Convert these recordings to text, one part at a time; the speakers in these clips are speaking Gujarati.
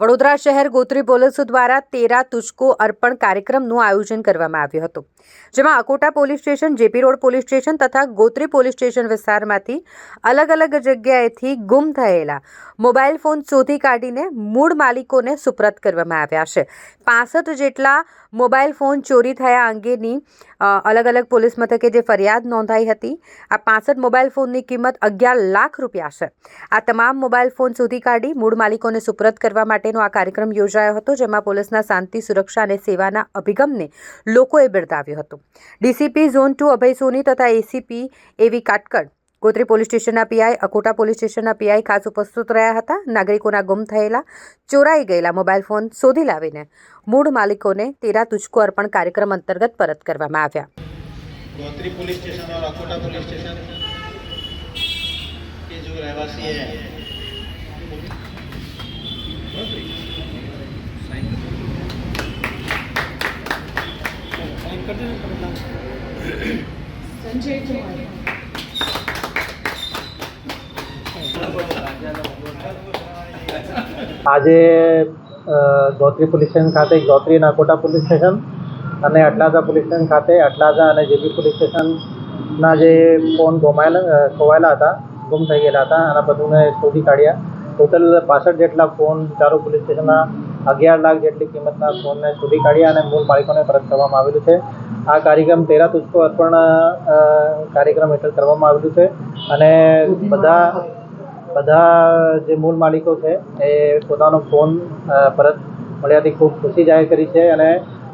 વડોદરા શહેર ગોત્રી પોલીસ દ્વારા તેરા તુચકો અર્પણ કાર્યક્રમનું આયોજન કરવામાં આવ્યું હતું, જેમાં Akota police station, JP road police station તથા ગોત્રી પોલીસ સ્ટેશન વિસ્તારમાંથી અલગ અલગ જગ્યાએથી ગુમ થયેલા મોબાઈલ ફોન શોધી કાઢીને મૂળ માલિકોને સુપ્રત કરવામાં આવ્યા છે. પાસઠ જેટલા મોબાઈલ ફોન ચોરી થયા અંગેની અલગ અલગ પોલીસ મથકે જે ફરિયાદ નોંધાઈ હતી, આ પાસઠ મોબાઈલ ફોનની કિંમત અગિયાર લાખ રૂપિયા છે. આ તમામ મોબાઈલ ફોન શોધી કાઢી મૂળ માલિકોને સુપ્રત કરવા માટેનો આ કાર્યક્રમ યોજાયો હતો જેમાં પોલીસના શાંતિ સુરક્ષા અને સેવાના અભિગમને લોકોએ બિરદાવ્યો હતો DCP zone two Abhay Soni તથા ACP A V Katkad Gotri police સ્ટેશનના પીઆઈ અકોટા પોલીસ સ્ટેશનના પીઆઈ ખાસ ઉપસ્થિત રહ્યા હતા નાગરિકોના ગુમ થયેલા ચોરાઈ ગયેલા મોબાઈલ ફોન શોધી લાવીને મૂળ માલિકોને તેરા તુચકો અર્પણ કાર્યક્રમ અંતર્ગત પરત કરવામાં આવ્યા गौत्री पुलिस स्टेशन और अकोटा पुलिस स्टेशन के जो रहवासी हैं સંજય આજે ગોત્રી પોલીસ સ્ટેશન ખાતે, ગોત્રી નાકોટા પોલીસ સ્ટેશન અને અટલાજા પોલીસ સ્ટેશન ખાતે, અટલાજા અને જેબી પોલીસ સ્ટેશનના જે ફોન ગુમાયેલા ખોવાયેલા હતા, ગુમ થઈ ગયેલા હતા અને બધુંને શોધી કાઢ્યા. ટોટલ પાસઠ જેટલા ફોન ચારો પોલીસ સ્ટેશનના અગિયાર લાખ જેટલી કિંમતના ફોનને શોધી કાઢ્યા અને મૂળ માલિકોને પરત કરવામાં આવેલું છે. આ કાર્યક્રમ તેરા તુષ્કો અર્પણ કાર્યક્રમ હેઠળ કરવામાં આવેલું છે અને બધા બધા જે મૂળ માલિકો છે એ પોતાનો ફોન પરત મળ્યાથી ખૂબ ખુશી જાહેર કરી છે અને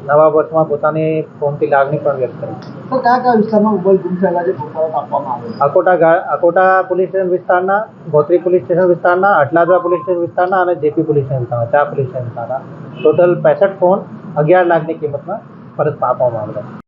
નવા વર્ષમાં પોતાની ફોનથી લાગણી પણ વ્યક્ત કરી. તો કયા કયા વિસ્તારમાં મોબાઈલ ગુમ થયેલા છે? પરત આપવામાં આવે અકોટા અકોટા પોલીસ સ્ટેશન વિસ્તારના ગોત્રી પોલીસ સ્ટેશન વિસ્તારના અટલાદરા પોલીસ સ્ટેશન વિસ્તારના અને જેપી પોલીસ સ્ટેશન વિસ્તારના ચાર પોલીસ સ્ટેશન વિસ્તારના. ટોટલ પેસઠ ફોન અગિયાર લાખની કિંમતમાં પરત આપવામાં આવ્યા છે.